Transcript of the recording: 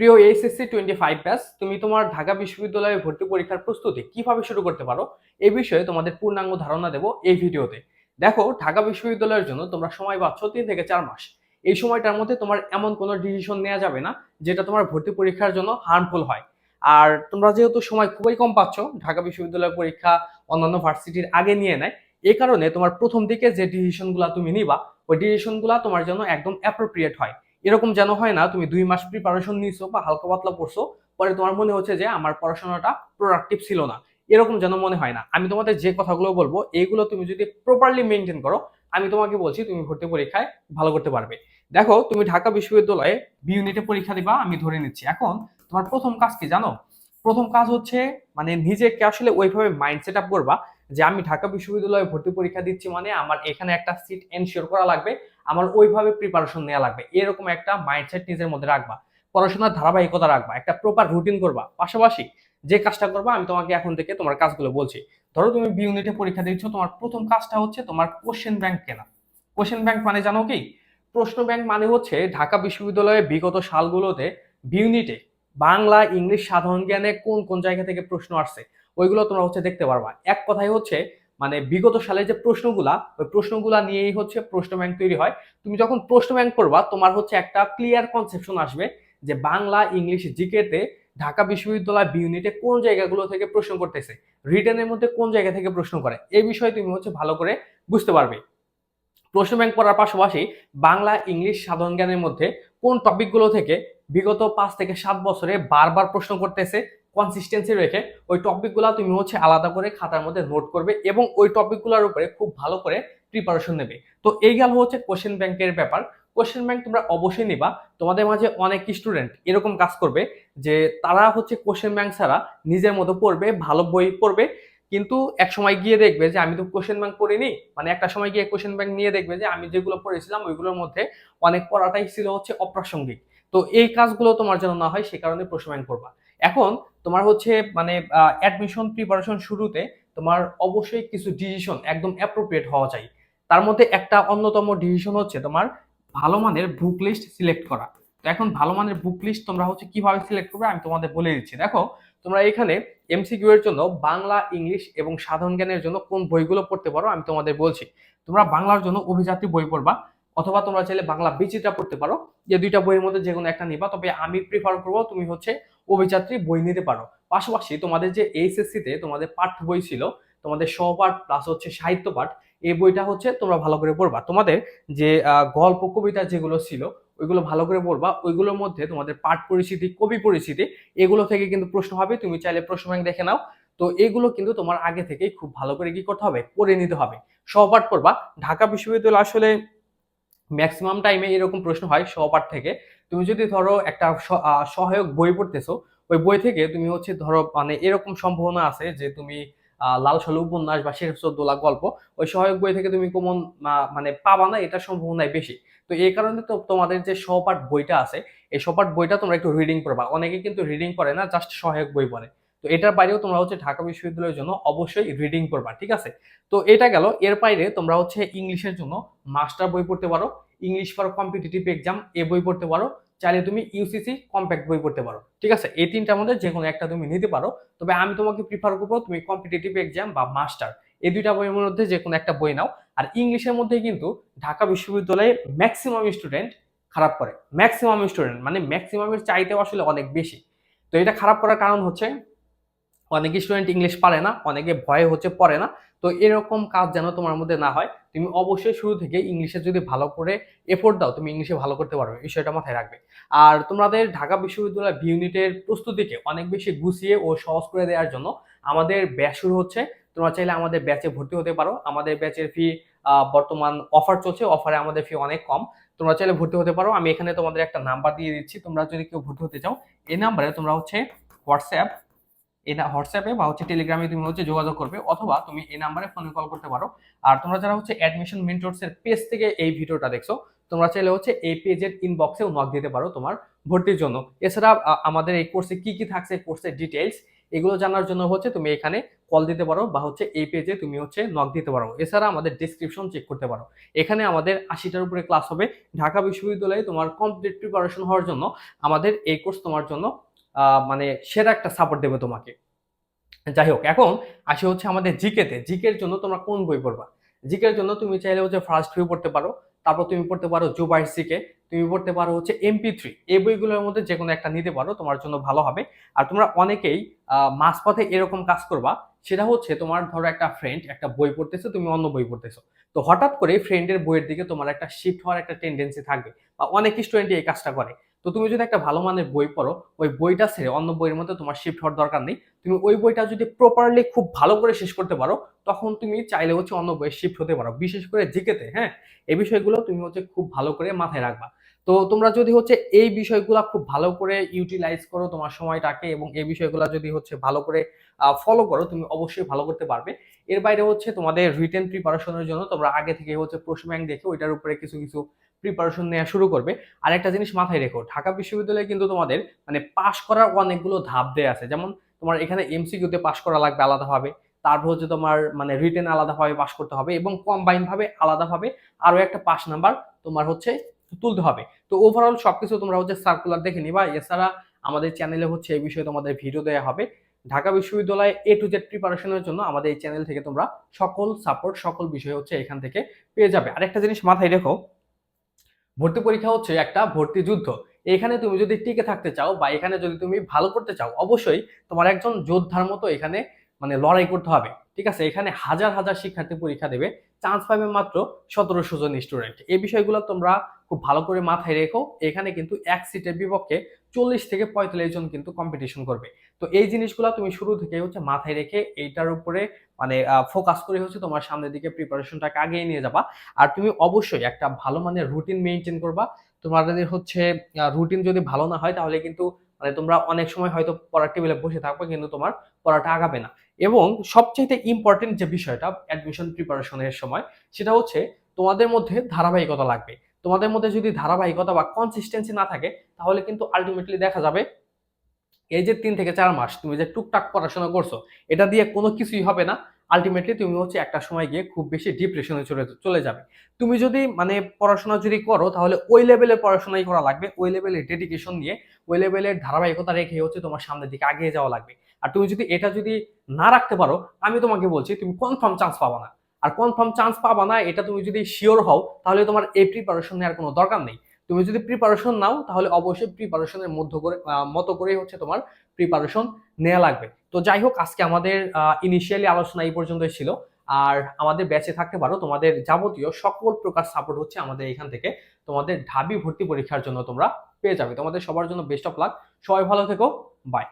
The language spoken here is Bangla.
প্রিয় এইচএসসি টোয়েন্টি ফাইভ ব্যাস তুমি তোমার ঢাকা বিশ্ববিদ্যালয়ে ভর্তি পরীক্ষার প্রস্তুতি কীভাবে শুরু করতে পারো? এই বিষয়ে তোমাদের পূর্ণাঙ্গ ধারণা দেবো এই ভিডিওতে। দেখো, ঢাকা বিশ্ববিদ্যালয়ের জন্য তোমরা সময় পাচ্ছ তিন থেকে চার মাস। এই সময়টার মধ্যে তোমার এমন কোনো ডিসিশন নেওয়া যাবে না, যেটা তোমার ভর্তি পরীক্ষার জন্য হার্মফুল হয়। আর তোমরা যেহেতু সময় খুবই কম পাচ্ছ, ঢাকা বিশ্ববিদ্যালয়ের পরীক্ষা অন্যান্য ভার্সিটির আগে নিয়ে নেয় এই কারণে তোমার প্রথম দিকে যে ডিসিশনগুলো তুমি নিবা, ওই ডিসিশনগুলো তোমার জন্য একদম অ্যাপ্রোপ্রিয়েট হয়। এরকম যেন হয় না, তুমি দুই মাস প্রিপারেশন নিছো বা হালকা পাতলা পড়ছো, পরে তোমার মনে হচ্ছে যে আমার পড়াশোনাটা প্রোডাক্টিভ ছিল না। এরকম যেন মনে হয় না। আমি তোমাদের যে কথাগুলো বলব এইগুলো তুমি যদি প্রপারলি মেনটেন করো, আমি তোমাকে বলছি তুমি ভর্তি পরীক্ষায় ভালো করতে পারবে। দেখো, তুমি ঢাকা বিশ্ববিদ্যালয়ে বি ইউনিটে পরীক্ষা দিবা, আমি ধরে নিচ্ছি। এখন তোমার প্রথম কাজ কি জানো? প্রথম কাজ হচ্ছে মানে নিজেকে আসলে ওইভাবে মাইন্ড সেট আপ করবা যে আমি ঢাকা বিশ্ববিদ্যালয়ে ভর্তি পরীক্ষা দিচ্ছি মানে আমার এখানে একটা সিট এনশিওর করা লাগবে, আমার ওইভাবে প্রিপারেশন নেওয়া লাগবে। এরকম একটা মাইন্ডসেট নিজের মধ্যে রাখবা, পড়াশোনার ধারাবাহিকতা রাখবা, একটা প্রপার রুটিন করবা। পাশাপাশি যে কাজটা করবা, আমি তোমাকে এখন থেকে তোমার কাজগুলো বলছি। ধরো তুমি বি ইউনিটে পরীক্ষা দিচ্ছ, তোমার প্রথম কাজটা হচ্ছে তোমার কোশ্চেন ব্যাংক কেনা। কোশ্চেন ব্যাংক মানে জানো কি? প্রশ্ন ব্যাংক মানে হচ্ছে ঢাকা বিশ্ববিদ্যালয়ে বিগত সালগুলোতে বি ইউনিটে বাংলা, ইংলিশ, সাধারণ জ্ঞানে কোন কোন জায়গা থেকে প্রশ্ন আসছে? ওইগুলো তোমরা হচ্ছে দেখতে পারবা। এক কথাই হচ্ছে মানে বিগত সালে যে প্রশ্নগুলা, ওই প্রশ্নগুলা নিয়েই হচ্ছে প্রশ্ন ব্যাংক তৈরি হয়। তুমি যখন প্রশ্ন ব্যাংক করবা, তোমার হচ্ছে একটা ক্লিয়ার কনসেপশন আসবে যে বাংলা, ইংলিশ জিকেতে ঢাকা বিশ্ববিদ্যালয় বি ইউনিটে কোন জায়গাগুলো থেকে প্রশ্ন করতেছে? রিটার্নের মধ্যে কোন জায়গা থেকে প্রশ্ন করে? এই বিষয়ে তুমি হচ্ছে ভালো করে বুঝতে পারবে। প্রশ্ন ব্যাংক পড়ার পাশাপাশি বাংলা, ইংলিশ সাধারণ জ্ঞানের মধ্যে কোন টপিকগুলো থেকে বিগত পাঁচ থেকে সাত বছরে বারবার প্রশ্ন করতেছে? কনসিস্টেন্সি রেখে ওই টপিকগুলো তুমি হচ্ছে আলাদা করে খাতার মধ্যে নোট করবে এবং ওই টপিকগুলোর উপরে খুব ভালো করে প্রিপারেশন নেবে। তো এই গেল হচ্ছে কোশ্চেন ব্যাংকের ব্যাপার। কোশ্চেন ব্যাংক তোমরা অবশ্যই নিবা। তোমাদের মাঝে অনেক স্টুডেন্ট এরকম কাজ করবে যে তারা হচ্ছে কোশ্চেন ব্যাংক ছাড়া নিজের মতো পড়বে, ভালো বই পড়বে, কিন্তু এক সময় গিয়ে দেখবে যে আমি তো কোশ্চেন ব্যাংক পড়িনি মানে একটা সময় গিয়ে কোশ্চেন ব্যাংক নিয়ে দেখবে যে আমি যেগুলো পড়েছিলাম ওইগুলোর মধ্যে অনেক পড়াটাই ছিল হচ্ছে অপ্রাসঙ্গিক। তো এই কাজগুলো তোমার যেন না হয় সে কারণে প্রশ্ন ব্যাংক পড়বা। এখন তোমার হচ্ছে মানে অ্যাডমিশন প্রিপারেশন শুরুতে তোমার অবশ্যই কিছু ডিসিশন একদম অ্যাপ্রোপ্রিয়েট হওয়া চাই। তার মধ্যে একটা অন্যতম ডিসিশন হচ্ছে তোমার ভালো মানের বুক লিস্ট সিলেক্ট করা। তো এখন ভালো মানের বুক লিস্ট তোমরা হচ্ছে কীভাবে সিলেক্ট করবে আমি তোমাদের বলে দিচ্ছি। দেখো, তোমরা এখানে এমসিকিউ এর জন্য বাংলা, ইংলিশ এবং সাধারণ জ্ঞানের জন্য কোন বইগুলো পড়তে পারো আমি তোমাদের বলছি। তোমরা বাংলার জন্য অভিযাত্রী বই পড়বা অথবা তোমরা চাইলে বাংলা বিচিত্রা পড়তে পারো। যে দুইটা বইয়ের মধ্যে যে কোনো একটা নিবা, তবে আমি প্রিফার করব তুমি হচ্ছে অভিযাত্রী বই নিতে পারো। পাশাপাশি তোমাদের যে এইচএসসি তে তোমাদের পাঠ্য বই ছিল, তোমাদের সহপাঠ প্লাস হচ্ছে সাহিত্য পাঠ, এই বইটা হচ্ছে তোমরা ভালো করে পড়বা। তোমাদের যে গল্প, কবিতা যেগুলো ছিল, ওইগুলো ভালো করে পড়বা। ওইগুলোর মধ্যে তোমাদের পাঠ পরিস্থিতি কবি পরিস্থিতি এগুলো থেকে কিন্তু প্রশ্ন হবে। তুমি চাইলে প্রশ্ন ব্যাংক দেখে নাও। তো এগুলো কিন্তু তোমার আগে থেকেই খুব ভালো করে কি করতে হবে? পড়ে নিতে হবে। সহপাঠ পড়বা। ঢাকা বিশ্ববিদ্যালয় আসলে ম্যাক্সিমাম টাইমে এরকম প্রশ্ন হয় সহপাঠ থেকে। তুমি যদি ধরো একটা সহায়ক বই পড়তেছো, ওই বই থেকে তুমি হচ্ছে ধরো মানে এরকম সম্ভাবনা আছে যে তুমি লাল সাল উপন্যাস বা শেখ দোলা গল্প, ওই সহায়ক বই থেকে তুমি কমন মানে পাবা না এটা সম্ভাবনায় বেশি। তো এই কারণে তো তোমাদের যে সহপাঠ বইটা আছে, এই সহপাঠ বইটা তোমরা একটু রিডিং করবা। অনেকে কিন্তু রিডিং করে না জাস্ট সহায়ক বই পড়ে। তো এটার বাইরেও তোমরা হচ্ছে ঢাকা বিশ্ববিদ্যালয়ের জন্য অবশ্যই রিডিং করবা, ঠিক আছে? তো এটা গেল। এর বাইরে তোমরা হচ্ছে ইংলিশের জন্য মাস্টার বই পড়তে পারো, ইংলিশ ফর কম্পিটিটিভ এক্সাম এ বই পড়তে পারো, চাইলে তুমি ইউসিসি কম্প্যাক্ট বই পড়তে পারো, ঠিক আছে? এই তিনটার মধ্যে যে কোনো একটা তুমি নিতে পারো। তবে আমি তোমাকে প্রিফার করব তুমি কম্পিটিটিভ এক্সাম বা মাস্টার এই দুইটা বইয়ের মধ্যে যে কোনো একটা বই নাও। আর ইংলিশের মধ্যে কিন্তু ঢাকা বিশ্ববিদ্যালয়ে ম্যাক্সিমাম স্টুডেন্ট খারাপ করে। ম্যাক্সিমাম স্টুডেন্ট মানে ম্যাক্সিমামের চাইতেও আসলে অনেক বেশি। তো এটা খারাপ করার কারণ হচ্ছে অনেক স্টুডেন্ট ইংলিশ পারে না, অনেকে ভয়ে হচ্ছে পড়ে না। তো এরকম কাজ যেন তোমার মধ্যে না হয়, তুমি অবশ্যই শুরু থেকে ইংলিশে যদি ভালো করে এফোর্ট দাও, তুমি ইংলিশে ভালো করতে পারবে বিষয়টা মাথায় রাখবে। আর তোমাদের ঢাকা বিশ্ববিদ্যালয় বি ইউনিটের প্রস্তুতিকে অনেক বেশি গুছিয়ে ও সহজ করে দেওয়ার জন্য আমাদের ব্যাচ শুরু হচ্ছে। তোমরা চাইলে আমাদের ব্যাচে ভর্তি হতে পারো। আমাদের ব্যাচের ফি বর্তমান অফার চলছে অফারে আমাদের ফি অনেক কম। তোমরা চাইলে ভর্তি হতে পারো। আমি এখানে তোমাদের একটা নাম্বার দিয়ে দিচ্ছি। তোমরা যদি কেউ ভর্তি হতে চাও, এই নাম্বারে তোমরা হচ্ছে হোয়াটসঅ্যাপ এই হোয়াটসঅ্যাপে বা হচ্ছে টেলিগ্রামে তুমি হচ্ছে যোগাযোগ করবে অথবা তুমি এই নাম্বারে ফোনে কল করতে পারো। আর তোমরা যারা হচ্ছে অ্যাডমিশন মেন্টরস এর পেজ থেকে এই ভিডিওটা দেখছ, তোমরা চাইলে হচ্ছে এই পেজের ইনবক্সেও নক দিতে পারো তোমার ভর্তির জন্য। এছাড়া আমাদের এই কোর্সে কি কি থাকছে কোর্সের ডিটেলস এগুলো জানার জন্য হচ্ছে তুমি এখানে কল দিতে পারো বা হচ্ছে এই পেজে তুমি হচ্ছে নক দিতে পারো। এছাড়া আমাদের ডিসক্রিপশন চেক করতে পারো। এখানে আমাদের আশিটার উপরে ক্লাস হবে। ঢাকা বিশ্ববিদ্যালয়ে তোমার কমপ্লিট প্রিপারেশন হওয়ার জন্য আমাদের এই কোর্স তোমার জন্য মানে সেরা একটা সাপোর্ট দেবে তোমাকে। যাই হোক, এখন আসি হচ্ছে আমাদের জিকেতে। জিকের জন্য তোমরা কোন বই পড়বা? জিকের জন্য তুমি চাইলে হচ্ছে ফার্স্ট ভিউ পড়তে পারো, তারপর তুমি পড়তে পারো জুবাইর জিকে তুমি পড়তে পারো হচ্ছে এমপি থ্রি এই বইগুলোর মধ্যে যে কোনো একটা নিতে পারো, তোমার জন্য ভালো হবে। আর তোমরা অনেকেই মাঝপথে এরকম কাজ করবা, সেটা হচ্ছে তোমার ধরো একটা ফ্রেন্ড একটা বই পড়তেছো, তুমি অন্য বই পড়তেছো। তো হঠাৎ করে ফ্রেন্ডের বইয়ের দিকে তোমার একটা শিফট হওয়ার একটা টেন্ডেন্সি থাকবে, বা অনেক স্টুডেন্টই এই কাজটা করে। তো তুমি যদি একটা ভালো মানের বই পড়ো, ওই বইটা ছেড়ে অন্য বইয়ের মধ্যে তোমার শিফট হওয়ার দরকার নেই। তুমি ওই বইটা যদি প্রপারলি খুব ভালো করে শেষ করতে পারো, তখন তুমি চাইলে হচ্ছে অন্য বইয়ে শিফট হতে পারো। বিশেষ করে জিকেতে হ্যাঁ? এই বিষয়গুলো তুমি হচ্ছে খুব ভালো করে মাথায় রাখবা। তো তোমরা যদি হচ্ছে এই বিষয়গুলো খুব ভালো করে ইউটিলাইজ করো তোমার সময়টাকে এবং এই বিষয়গুলো যদি হচ্ছে ভালো করে ফলো করো, তুমি অবশ্যই ভালো করতে পারবে। এর বাইরে হচ্ছে তোমাদের রিটেন প্রিপারেশনের জন্য তোমরা আগে থেকে হচ্ছে প্রশ্ন ব্যাংক দেখে ওইটার উপরে কিছু কিছু প্রিপারেশন নেওয়া শুরু করবে। আর একটা জিনিস মাথায় রেখো, ঢাকা বিশ্ববিদ্যালয়ে কিন্তু তোমাদের মানে পাশ করার অনেকগুলো ধাপ দেয়া আছে। যেমন তোমার এখানে এমসিকিউতে পাশ করা লাগবে আলাদাভাবে, তারপর হচ্ছে তোমার মানে রিটেন আলাদাভাবে পাশ করতে হবে এবং কম্বাইন ভাবে আলাদাভাবে আরও একটা পাস নাম্বার তোমার হচ্ছে তুলতে হবে। তো ওভারঅল সবকিছু তোমরা হচ্ছে সার্কুলার দেখে নিবা। এছাড়া আমাদের চ্যানেলে হচ্ছে এই বিষয়ে তোমাদের ভিডিও দেওয়া হবে। ঢাকা বিশ্ববিদ্যালয়ে এ টু জেড প্রিপারেশনের জন্য আমাদের এই চ্যানেল থেকে তোমরা সকল সাপোর্ট সকল বিষয় হচ্ছে এখান থেকে পেয়ে যাবে। আরেকটা জিনিস মাথায় রেখো, ভর্তি পরীক্ষা হচ্ছে একটা ভর্তি যুদ্ধ। এখানে তুমি যদি টিকে থাকতে চাও বা এখানে যদি তুমি ভালো করতে চাও, অবশ্যই তোমার একজন যোদ্ধার মতো এখানে মানে লড়াই করতে হবে। ঠিক আছে? এখানে হাজার হাজার শিক্ষার্থী পরীক্ষা দেবে। চান্স পাবে মাত্র সতেরোশো জন স্টুডেন্ট এই বিষয়গুলো তোমরা খুব ভালো করে মাথায় রেখো। এখানে কিন্তু এক সিটের বিপক্ষে চল্লিশ থেকে পঁয়তাল্লিশ জন কিন্তু কম্পিটিশন করবে। তো এই জিনিসগুলো তুমি শুরু থেকে হচ্ছে মাথায় রেখে এইটার উপরে মানে ফোকাস করে হচ্ছে তোমার সামনের দিকে প্রিপারেশনটাকে আগিয়ে নিয়ে যাবা। আর তুমি অবশ্যই একটা ভালো মানের রুটিন মেনটেন করবা। তোমাদের হচ্ছে রুটিন যদি ভালো না হয় তাহলে কিন্তু মানে তোমরা অনেক সময় হয়তো পড়ার টেবিলে বসে থাকবে, কিন্তু তোমার পড়াটা আগাবে না। এবং সবচেয়ে ইম্পর্টেন্ট যে বিষয়টা অ্যাডমিশন প্রিপারেশনের সময়, সেটা হচ্ছে তোমাদের মধ্যে ধারাবাহিকতা লাগবে। তোমাদের মধ্যে যদি ধারাবাহিকতা বা কনসিস্টেন্সি না থাকে, তাহলে কিন্তু আলটিমেটলি দেখা যাবে এই যে তিন থেকে চার মাস তুমি যে টুকটাক পড়াশোনা করছ, এটা দিয়ে কোনো কিছুই হবে না। আলটিমেটলি তুমি হচ্ছে একটা সময় গিয়ে খুব বেশি ডিপ্রেশনে চলে চলে যাবে। তুমি যদি মানে পড়াশোনা যদি করো, তাহলে ওই লেভেলের পড়াশোনাই করা লাগবে। ওই লেভেলের ডেডিকেশন নিয়ে, ওই লেভেলের ধারাবাহিকতা রেখে হচ্ছে তোমার সামনের দিকে আগিয়ে যাওয়া লাগবে। আর তুমি যদি এটা যদি না রাখতে পারো, আমি তোমাকে বলছি, তুমি কনফার্ম চান্স পাবা না। আর কনফার্ম চান্স পাবা না, এটা তুমি যদি শিওর হও, তাহলে তোমার এই প্রিপারেশন নেওয়ার কোনো দরকার নেই। তুমি যদি প্রিপারেশন নাও, তাহলে অবশ্যই প্রিপারেশনের মধ্য করে মতো করেই হচ্ছে তোমার প্রিপারেশন নেওয়া লাগবে। তো যাই হোক, আজকে আমাদের ইনিশিয়ালি আলোচনা এই পর্যন্তই ছিল। আর আমাদের ব্যাচে থাকতে পারো, তোমাদের যাবতীয় সকল প্রকার সাপোর্ট হচ্ছে আমাদের এখান থেকে। তোমাদের ঢাবি ভর্তি পরীক্ষার জন্য তোমরা পেয়ে যাবে। তোমাদের সবার জন্য বেস্ট অফ লাক সবাই ভালো থেকো। বাই